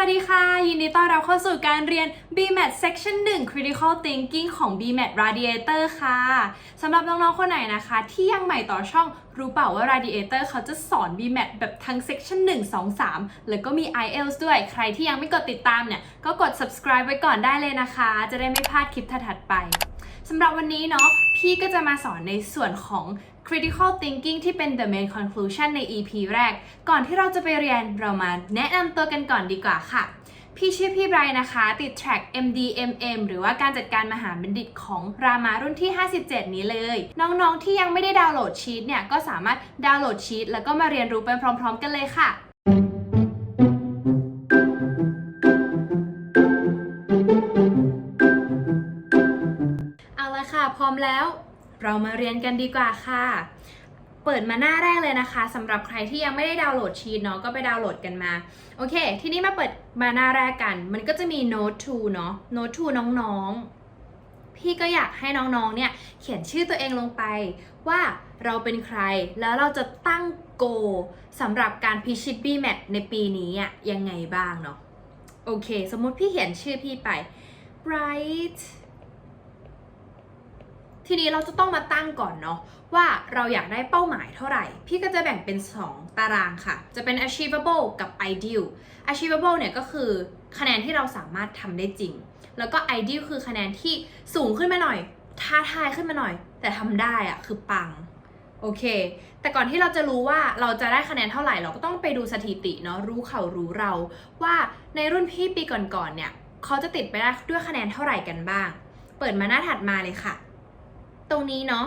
วัสดีค่ะ ยินดีต้อนรับเข้าสู่การเรียน BMAT Section 1 Critical Thinking ของ BMAT Radiator ค่ะสำหรับน้องๆ คนไหนนะคะ ที่ยังใหม่ต่อช่องรู้เปล่าว่า Radiator เขาจะสอน BMAT แบบทั้ง Section 1 2 3 แล้วก็มี IELTS ด้วย ใครที่ยังไม่กดติดตามเนี่ย ก็กด subscribe ไว้ก่อนได้เลยนะคะ จะได้ไม่พลาดคลิปถัดๆไป สำหรับวันนี้เนาะพี่ก็จะมาสอนในส่วนของ critical thinking ที่เป็น the main conclusion ใน EP แรก ก่อนที่เราจะไปเรียนเรามาแนะนำตัวกันก่อนดีกว่าค่ะ พี่ชื่อพี่ไบร์นะคะ ติด track MDMM หรือว่าการจัดการมหาบัณฑิตของรามารุ่นที่ 57 นี้เลย น้องๆที่ยังไม่ได้ดาวน์โหลดชีตเนี่ย ก็สามารถดาวน์โหลดชีตแล้วก็มาเรียนรู้ไปพร้อม ๆ กันเลยค่ะ พร้อมแล้ว เรามาเรียนกันดีกว่าค่ะ เปิดมาหน้าแรกเลยนะคะสำหรับใครที่ยังไม่ได้ดาวน์โหลดชีตเนาะก็ไปดาวน์โหลดกันมาโอเค ทีนี้มาเปิดมาหน้าแรกกัน มันก็จะมี Note 2เนาะ Note 2น้องๆ พี่ก็อยากให้น้องๆเนี่ยเขียนชื่อตัวเองลงไป ว่าเราเป็นใครแล้วเราจะตั้งโกสำหรับการพิชิต BMAT ในปีนี้อะยังไงบ้างเนาะโอเค สมมติพี่เขียนชื่อพี่ไป Bright ทีนี้เราจะต้องมาตั้งก่อนเนาะว่าเราอยากได้เป้าหมายเท่าไหร่ พี่ก็จะแบ่งเป็น 2 ตารางค่ะ จะเป็น achievable กับ ideal achievable เนี่ยก็คือคะแนนที่เราสามารถทำได้จริง แล้วก็ ideal คือคะแนนที่สูงขึ้นมาหน่อย ท้าทายขึ้นมาหน่อย แต่ทำได้อะคือปังโอเค แต่ก่อนที่เราจะรู้ว่าเราจะได้คะแนนเท่าไหร่ เราก็ต้องไปดูสถิติเนาะ รู้เขารู้เรา ว่าในรุ่นพี่ปีก่อนๆเนี่ย เขาจะติดไปได้ด้วยคะแนนเท่าไหร่กันบ้าง เปิดมาหน้าถัดมาเลยค่ะ ตรงนี้เนาะ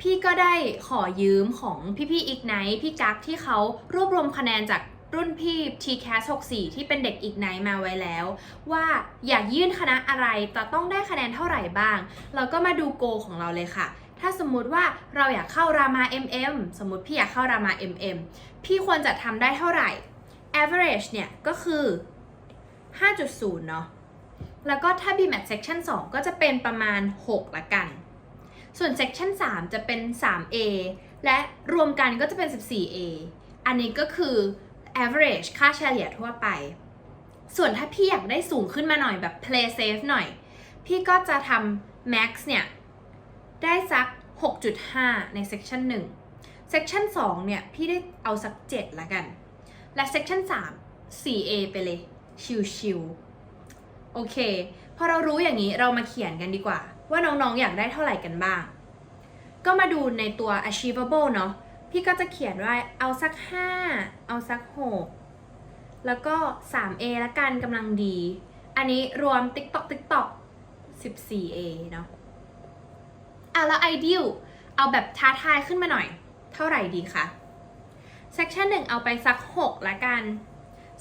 พี่ก็ได้ขอยืมของพี่ๆอีกไนพี่กั๊กที่เขารวบรวมคะแนนจากรุ่นพี่ TCAS 64 ที่เป็นเด็กอีกไนมาไว้แล้ว ว่าอยากยื่นคณะอะไรจะต้องได้คะแนนเท่าไหร่บ้าง เราก็มาดูโกของเราเลยค่ะ ถ้าสมมุติว่าเราอยากเข้ารามา MM สมมติพี่อยากเข้ารามา MM พี่ควรจะทำได้เท่าไหร่ average เนี่ยก็คือ 5.0 เนาะแล้วก็ถ้า BMAT section 2 ก็จะเป็นประมาณ 6 ละกัน ส่วน section 3 จะเป็น 3A และรวมกันก็จะเป็น 14A อันนี้ก็คือ average ค่าเฉลี่ยทั่วไป ส่วนถ้าพี่อยากได้สูงขึ้นมาหน่อยแบบ play safe หน่อย พี่ก็จะทำ max เนี่ย ได้สัก 6.5 ใน section 1 section 2 เนี่ย พี่ได้เอาสัก 7 ละกัน และ section 3 4A ไปเลย ชิวๆโอเค พอเรารู้อย่างนี้เรามาเขียนกันดีกว่า ว่าน้องๆ อยากได้เท่าไหร่กันบ้าง ก็มาดูในตัว achievable เนาะ พี่ก็จะเขียนว่าเอาสัก 5 เอาสัก 6 แล้วก็ 3A ละกันกำลังดี อันนี้รวม TikTok TikTok 14A เนาะอะแล้ว ideal เอาแบบท้าทายขึ้นมาหน่อย เท่าไหร่ดีคะ section 1 เอาไปสัก 6 ละกัน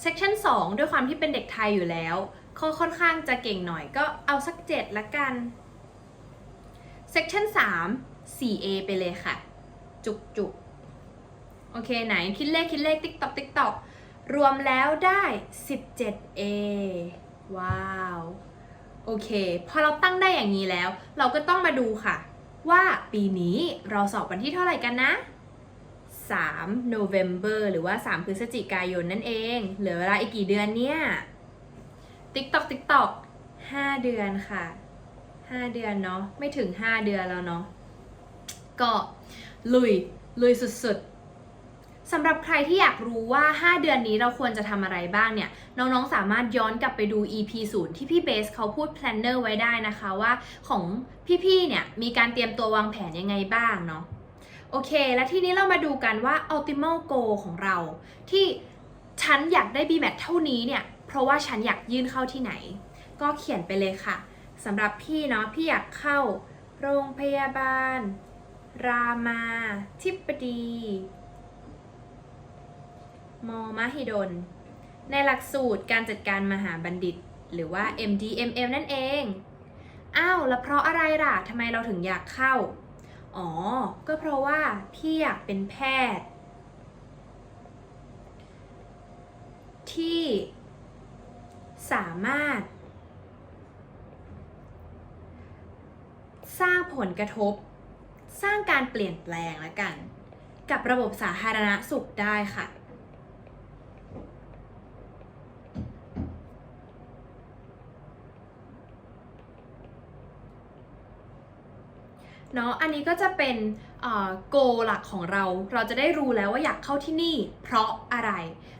section 2 ด้วยความที่เป็นเด็กไทยอยู่แล้วเขาค่อนข้างจะเก่งหน่อยก็เอาสัก 7 ละกัน section 3 4A ไปเลยค่ะ จุกจุกโอเคไหนคิดเลขคิดเลขติ๊กตอกติ๊กตอกรวมแล้วได้ 17A ว้าว โอเค พอเราตั้งได้อย่างนี้แล้ว เราก็ต้องมาดูค่ะ ว่าปีนี้เราสอบวันที่เท่าไหร่กันนะ3 November หรือว่า 3 พฤศจิกายนนั่นเอง เหลือเวลาอีกกี่เดือนเนี่ย TikTok TikTok 5 เดือนค่ะ 5เดือนเนาะไม่ถึง5เดือนแล้วเนาะก็ลุยลุยสุดๆสำหรับใครที่อยากรู้ว่า 5 เดือนนี้เราควรจะทำอะไรบ้างเนี่ย น้องๆสามารถย้อนกลับไปดู EP 0ที่พี่เบสเขาพูด planner ไว้ได้นะคะว่าของพี่ๆเนี่ยมีการเตรียมตัววางแผนยังไงบ้างเนาะโอเค และทีนี้เรามาดูกันว่า optimal goal ของเรา ที่ฉันอยากได้ BMAT เท่านี้เนี่ย เพราะว่าฉันอยากยื่นเข้าที่ไหน ก็เขียนไปเลยค่ะ สำหรับพี่เนาะพี่อยากเข้า โรงพยาบาล รามาธิบดีมมหิดล ในหลักสูตรการจัดการมหาบัณฑิต หรือว่า MDMM นั่นเอง อ้าว แล้วเพราะอะไรล่ะทำไมเราถึงอยากเข้า อ๋อ ก็เพราะว่าพี่อยากเป็นแพทย์ ที่สามารถ สร้างผลกระทบ สร้างการเปลี่ยนแปลงแล้วกัน กับระบบสาธารณสุขได้ค่ะ เนาะอันนี้ก็จะเป็นโกหลักของเรา เราจะได้รู้แล้วว่าอยากเข้าที่นี่ เพราะอะไร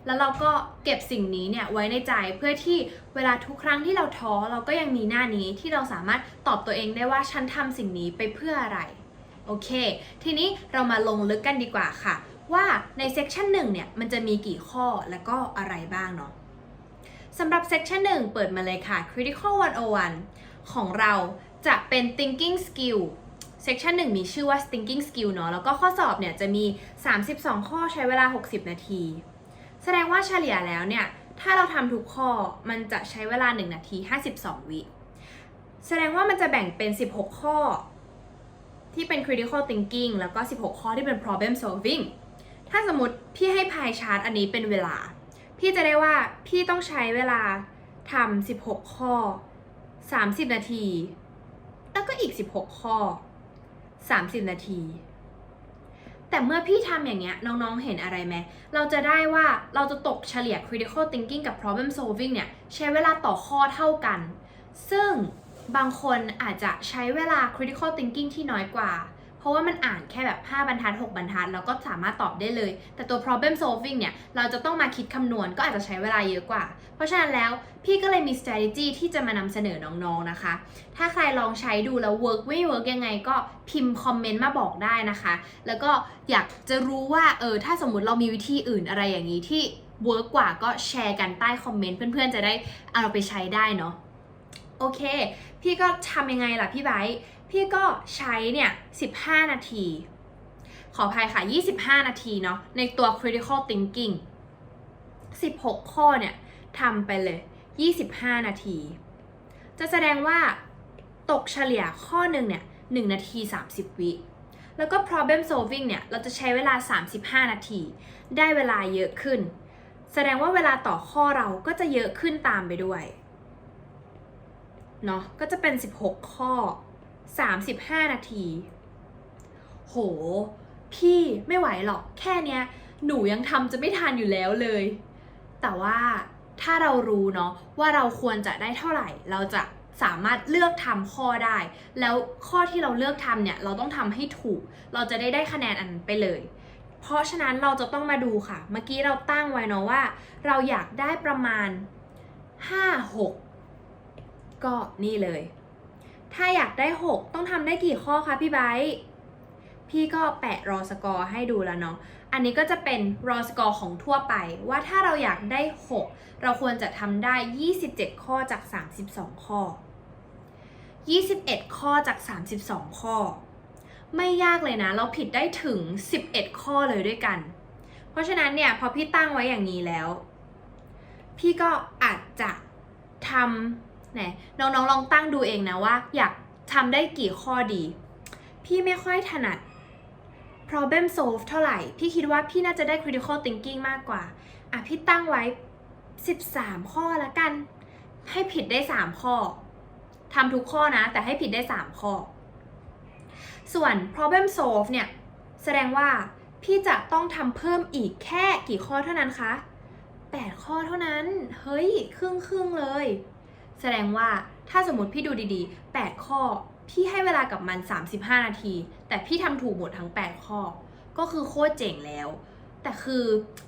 แล้วเราก็เก็บสิ่งนี้เนี่ยไว้ในใจเพื่อที่เวลาทุกครั้งที่เราท้อเราก็ยังมีหน้านี้ที่เราสามารถตอบตัวเองได้ว่าฉันทำสิ่งนี้ไปเพื่ออะไรโอเค ทีนี้เรามาลงลึกกันดีกว่าค่ะ ว่าในเซ c ชันหนึ่งเนี่ยมันจะมีกี่ข้อและก็อะไรบ้างเนาะสำหรับเซ c ชันหนึ่งเปิดมาเลยค่ะ critical 101 ของเราจะเป็น thinking skill เซ c ชันหนึ่งมีชื่อว่า thinking skill เนาะแล้วก็ข้อสอบเนี่ยจะมี 32 ข้อใช้เวลา 60 นาที แสดงว่าเฉลี่ยแล้วเนี่ย ถ้าเราทำทุกข้อมันจะใช้เวลา 1 นาที 52 วิ แสดงว่ามันจะแบ่งเป็น 16 ข้อ ที่เป็น critical thinking แล้วก็ 16 ข้อที่เป็น problem solving ถ้าสมมติพี่ให้พายชาร์ตอันนี้เป็นเวลา พี่จะได้ว่าพี่ต้องใช้เวลาทำ16 ข้อ 30 นาที แล้วก็อีก 16 ข้อ 30 นาที แต่เมื่อพี่ทำอย่างเงี้ยน้องๆเห็นอะไรไหมเราจะได้ว่าเราจะตกเฉลี่ย critical thinking กับ problem solving เนี่ยใช้เวลาต่อข้อเท่ากัน ซึ่งบางคนอาจจะใช้เวลา critical thinking ที่น้อยกว่า เพราะว่ามันอ่านแค่แบบ 5 บรรทัด 6 บรรทัด แล้วก็สามารถตอบได้เลย แต่ตัว problem solving เนี่ย เราจะต้องมาคิดคำนวณก็อาจจะใช้เวลาเยอะกว่า เพราะฉะนั้นแล้วพี่ก็เลยมี strategy ที่จะมานำเสนอน้องๆนะคะ ถ้าใครลองใช้ดูแล้ว work ไม่ work ยังไงก็พิมพ์คอมเมนต์มาบอกได้นะคะ แล้วก็อยากจะรู้ว่าเออถ้าสมมติเรามีวิธีอื่นอะไรอย่างนี้ที่ work กว่าก็แชร์กันใต้คอมเมนต์เพื่อนๆ จะได้เอาเราไปใช้ได้เนาะโอเค พี่ก็ทำยังไงล่ะพี่ไบร์ท พี่ก็ใช้เนี่ย15 นาที ขออภัยค่ะ 25 นาทีเนาะในตัว critical thinking 16 ข้อเนี่ยทำไปเลย 25 นาที จะแสดงว่าตกเฉลี่ยข้อหนึ่งเนี่ย1นาที 30 วิแล้วก็ problem solving เนี่ย เราจะใช้เวลา 35 นาที ได้เวลาเยอะขึ้น แสดงว่าเวลาต่อข้อเราก็จะเยอะขึ้นตามไปด้วย เนาะก็จะเป็น 16 ข้อ 35 นาที โห พี่ไม่ไหวหรอกแค่เนี้ย หนูยังทำจะไม่ทันอยู่แล้วเลย แต่ว่าถ้าเรารู้เนาะว่าเราควรจะได้เท่าไหร่ เราจะสามารถเลือกทำข้อได้ แล้วข้อที่เราเลือกทำเนี่ย เราต้องทำให้ถูก เราจะได้ได้คะแนนอันนั้นไปเลยเพราะฉะนั้นเราจะต้องมาดูค่ะ เมื่อกี้เราตั้งไว้เนาะว่า เราอยากได้ประมาณ 5 6 ก็นี่เลย ถ้าอยากได้ 6 ต้องทำได้กี่ข้อคะพี่ไบร์พี่ก็แปะรอสกอร์ให้ดูแล้วเนาะ อันนี้ก็จะเป็นรอสกอร์ของทั่วไป ว่าถ้าเราอยากได้ 6 เราควรจะทำได้ 27 ข้อจาก 32 ข้อ 21 ข้อจาก 32 ข้อ ไม่ยากเลยนะ เราผิดได้ถึง 11 ข้อเลยด้วยกัน เพราะฉะนั้นเนี่ยพอพี่ตั้งไว้อย่างนี้แล้ว พี่ก็อาจจะทำ ไหนน้องๆลองตั้งดูเองนะว่า อยากทำได้กี่ข้อดี พี่ไม่ค่อยถนัด problem solve เท่าไหร่ พี่คิดว่าพี่น่าจะได้ critical thinking มากกว่า อะ พี่ตั้งไว้ 13 ข้อละกัน ให้ผิดได้ 3 ข้อทำทุกข้อนะ แต่ให้ผิดได้ 3 ข้อ ส่วน problem solve เนี่ย แสดงว่าพี่จะต้องทำเพิ่มอีกแค่กี่ข้อเท่านั้นคะ 8 ข้อเท่านั้น เฮ้ย ครึ่งครึ่งๆเลย แสดงว่าถ้าสมมติพี่ดูดีๆ 8 ข้อ พี่ให้เวลากับมัน 35 นาที แต่พี่ทำถูกหมดทั้ง 8 ข้อ ก็คือโคตรเจ๋งแล้ว แต่คือ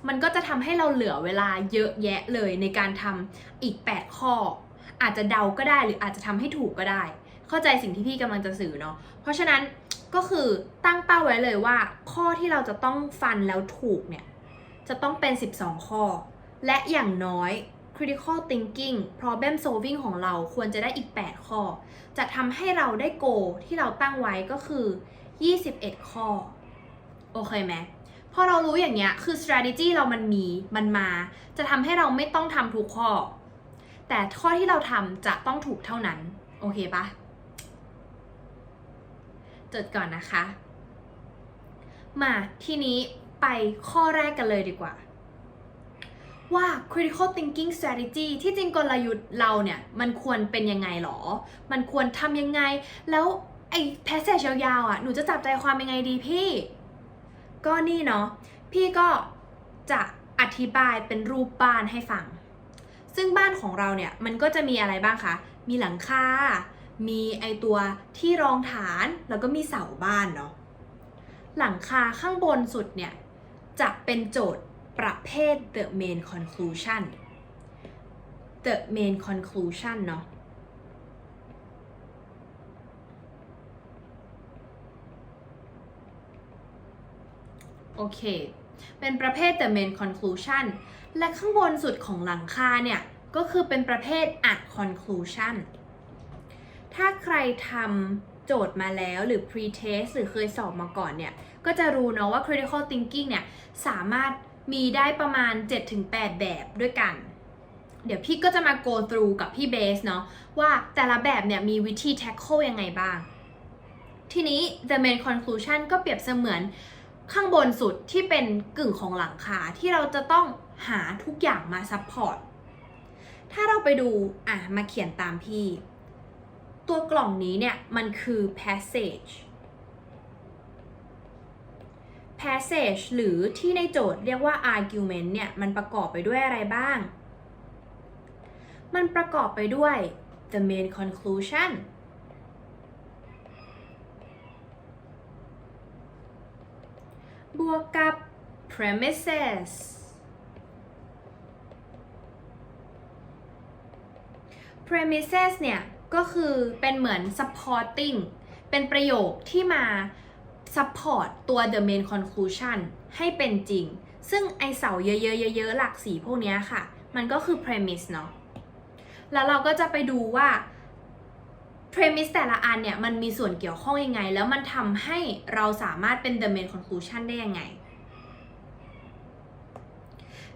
มันก็จะทำให้เราเหลือเวลาเยอะแยะเลยในการทำอีก 8 ข้อ อาจจะเดาก็ได้หรืออาจจะทำให้ถูกก็ได้ เข้าใจสิ่งที่พี่กำลังจะสื่อเนาะ เพราะฉะนั้นก็คือตั้งเป้าไว้เลยว่า ข้อที่เราจะต้องฟันแล้วถูกเนี่ยจะต้องเป็น 12 ข้อ และอย่างน้อย critical thinking problem solving ของเราควรจะได้อีก 8 ข้อ จะทำให้เราได้โกที่เราตั้งไว้ก็คือ 21 ข้อ โอเคไหมพอเรารู้อย่างเงี้ย คือ strategy เรามันมี มันมา จะทำให้เราไม่ต้องทำทุกข้อ แต่ข้อที่เราทำจะต้องถูกเท่านั้น โอเคปะจดก่อนนะคะ มาทีนี้ไปข้อแรกกันเลยดีกว่า ว่า critical thinking strategy ที่จริงกลยุทธ์เราเนี่ย มันควรเป็นยังไงหรอ มันควรทำยังไง แล้วไอ้ passage ยาวๆอะ หนูจะจับใจความยังไงดีพี่ ก็นี่เนาะ พี่ก็จะอธิบายเป็นรูปบ้านให้ฟัง ซึ่งบ้านของเราเนี่ย มันก็จะมีอะไรบ้างคะ มีหลังคา มีไอตัวที่รองฐาน แล้วก็มีเสาบ้านเนาะ หลังคาข้างบนสุดเนี่ย จะเป็นโจทย์ ประเภท the main conclusion the main conclusion เนาะโอเค เป็นประเภท the main conclusion และข้างบนสุดของหลังคาเนี่ย ก็คือเป็นประเภท a conclusion ถ้าใครทำโจทย์มาแล้วหรือ pre-test หรือเคยสอบมาก่อนเนี่ย ก็จะรู้เนาะว่า critical thinking เนี่ย สามารถ มีได้ประมาณ 7-8 แบบด้วยกัน เดี๋ยวพี่ก็จะมา go through กับพี่เบสเนาะว่าแต่ละแบบเนี่ยมีวิธี tackle ยังไงบ้าง ทีนี้ the main conclusion ก็เปรียบเสมือนข้างบนสุดที่เป็นกึ่งของหลังคาที่เราจะต้องหาทุกอย่างมาซัพพอร์ต ถ้าเราไปดูอะมาเขียนตามพี่ ตัวกล่องนี้เนี่ยมันคือ passage passage หรือที่ในโจทย์เรียกว่า argument เนี่ย มันประกอบไปด้วยอะไรบ้าง มันประกอบไปด้วย the main conclusion บวกกับ premises premises เนี่ย ก็คือเป็นเหมือน supporting เป็นประโยคที่มา support ตัว the main conclusion ให้เป็นจริง ซึ่งไอเสาเยอะๆๆหลักสีพวกนี้ค่ะ มันก็คือ premise เนาะแล้วเราก็จะไปดูว่า premise แต่ละอันเนี่ย มันมีส่วนเกี่ยวข้องยังไง แล้วมันทำให้เราสามารถเป็น the main conclusion ได้ยังไง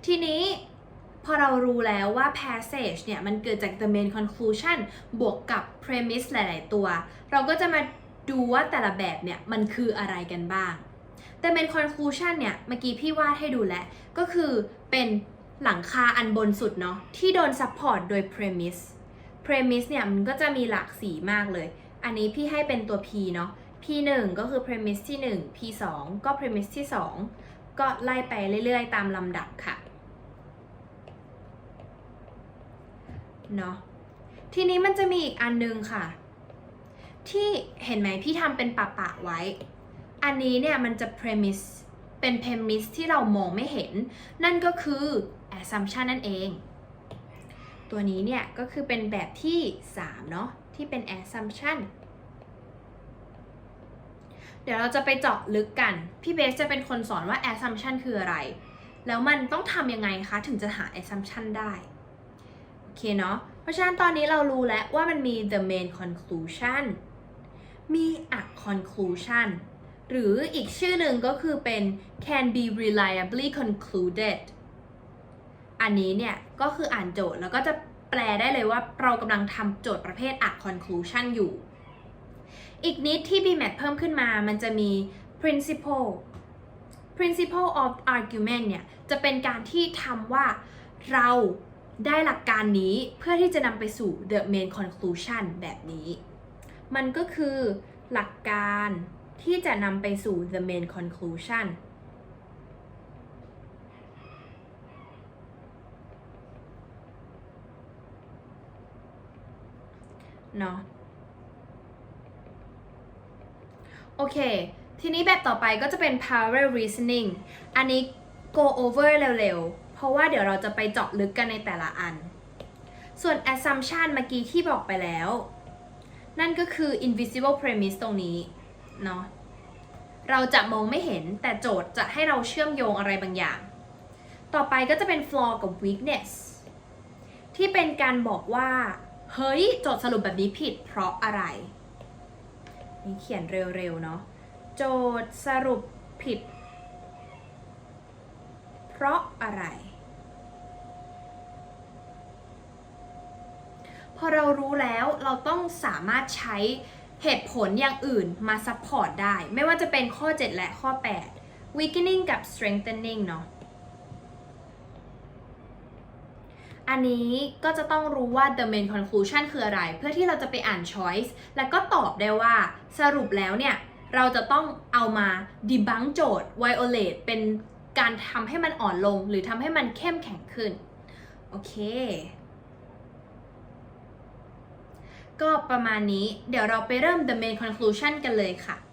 ทีนี้พอเรารู้แล้วว่า passage เนี่ย มันเกิดจาก the main conclusion บวกกับ premise หลาย ๆ ตัว เราก็จะมา ดูว่าแต่ละแบบเนี่ยมันคืออะไรกันบ้าง the main conclusion เนี่ย เมื่อกี้พี่วาดให้ดูแล้ว ก็คือเป็นหลังคาอันบนสุดเนาะที่โดน support โดย premise premise เนี่ยมันก็จะมีหลากสีมากเลย อันนี้พี่ให้เป็นตัว p เนาะ p 1ก็คือ premise ที่ 1 p 2ก็ premise ที่ 2 ก็ไล่ไปเรื่อยๆ ตามลำดับค่ะ เนาะทีนี้มันจะมีอีกอันนึงค่ะ ที่เห็นไหมพี่ทำเป็นปะปะๆไว้ อันนี้เนี่ยมันจะ premise เป็น premise ที่เรามองไม่เห็น นั่นก็คือ assumption นั่นเอง ตัวนี้เนี่ยก็คือเป็นแบบที่ 3 เนาะที่เป็น assumption เดี๋ยวเราจะไปเจาะลึกกัน พี่เบสจะเป็นคนสอนว่า assumption คืออะไร แล้วมันต้องทำยังไงคะ ถึงจะหา assumption ได้ โอเคเนาะ เพราะฉะนั้นตอนนี้เรารู้แล้วว่ามันมี the main conclusion มี a conclusion หรืออีกชื่อหนึ่งก็คือเป็น can be reliably concluded อันนี้เนี่ยก็คืออ่านโจทย์แล้วก็จะแปลได้เลยว่าเรากำลังทำโจทย์ประเภท a conclusion อยู่ อีกนิดที่ BMAT เพิ่มขึ้นมามันจะมี principle principle of argument เนี่ยจะเป็นการที่ทำว่าเราได้หลักการนี้เพื่อที่จะนำไปสู่ the main conclusion แบบนี้ มันก็คือหลักการที่จะนำไปสู่ the main conclusion เนาะโอเค ทีนี้แบบต่อไปก็จะเป็น parallel reasoning อันนี้ go over เร็วๆ เพราะว่าเดี๋ยวเราจะไปเจาะลึกกันในแต่ละอัน ส่วน assumption เมื่อกี้ที่บอกไปแล้ว นั่นก็คือ invisible premise ตรงนี้เนาะเราจะมองไม่เห็นแต่โจทย์จะให้เราเชื่อมโยงอะไรบางอย่าง ต่อไปก็จะเป็น flaw กับ weakness ที่เป็นการบอกว่า เฮ้ย โจทย์สรุปแบบนี้ผิดเพราะอะไร นี่เขียนเร็วๆเนาะโจทย์สรุปผิด เพราะอะไร พอเรารู้แล้วเราต้องสามารถใช้เหตุผลอย่างอื่นมาซัพพอร์ตได้ ไม่ว่าจะเป็นข้อ 7 และข้อ 8 weakening กับ strengthening เนาะอันนี้ก็จะต้องรู้ว่า the main conclusion คืออะไร เพื่อที่เราจะไปอ่าน choice แล้วก็ตอบได้ว่าสรุปแล้วเนี่ย เราจะต้องเอามา debunk โจทย์ violate เป็นการทำให้มันอ่อนลง หรือทำให้มันเข้มแข็งขึ้น โอเค ก็ประมาณนี้ เดี๋ยวเราไปเริ่ม the main conclusion กันเลยค่ะ